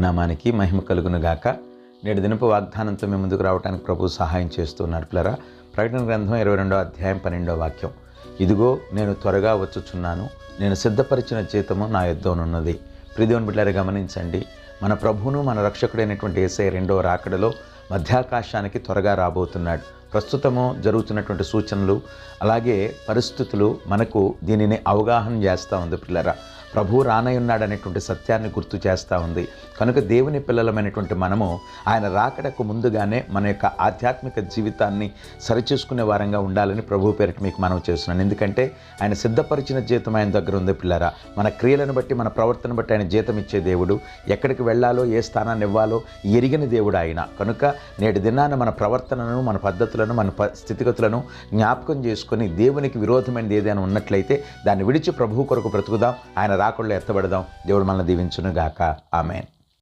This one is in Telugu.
నామానికి మహిమ కలుగును గాక. నేడు దినపు వాగ్దానంతో మేము ముందుకు రావడానికి ప్రభు సహాయం చేస్తూ నడుపులరా ప్రకటన గ్రంథం ఇరవై రెండో అధ్యాయం పన్నెండో వాక్యం. ఇదిగో నేను త్వరగా వచ్చుచున్నాను. నేను సిద్ధపరిచిన జీతము నా యుద్ధంనున్నది ప్రిదేవుని బిడ్డారు గమనించండి. మన ప్రభువును మన రక్షకుడైనటువంటి ఏసై రెండవ రాకడలో మధ్యాకాశానికి త్వరగా రాబోతున్నాడు. ప్రస్తుతము జరుగుతున్నటువంటి సూచనలు అలాగే పరిస్థితులు మనకు దీనిని అవగాహన చేస్తూ ఉంది పిల్లరా. ప్రభు రానయ్యున్నాడనేటువంటి సత్యాన్ని గుర్తు చేస్తూ ఉంది. కనుక దేవుని పిల్లలమైనటువంటి మనము ఆయన రాకడకు ముందుగానే మన యొక్క ఆధ్యాత్మిక జీవితాన్ని సరిచేసుకునే వారంగా ఉండాలని ప్రభు పేరిట మీకు మనం చేస్తున్నాను. ఎందుకంటే ఆయన సిద్ధపరిచిన జీతం ఆయన దగ్గర ఉంది పిల్లరా. మన క్రియలను బట్టి మన ప్రవర్తన బట్టి ఆయన జీతం ఇచ్చే దేవుడు. ఎక్కడికి వెళ్ళాలో ఏ స్థానాన్ని ఇవ్వాలో ఎరిగిన దేవుడు ఆయన. కనుక నేటి దినాన మన ప్రవర్తనను మన పరిస్థితులను మన స్థితిగతులను జ్ఞాపకం చేసుకొని దేవునికి విరోధమైనది ఏదైనా ఉన్నట్లయితే దాన్ని విడిచి ప్రభు కొరకు బ్రతుకుదాం. ఆయన రాకుండా ఎత్తబడదాం. దేవుడు మనల్ని దీవించునుగాక. ఆమెన్.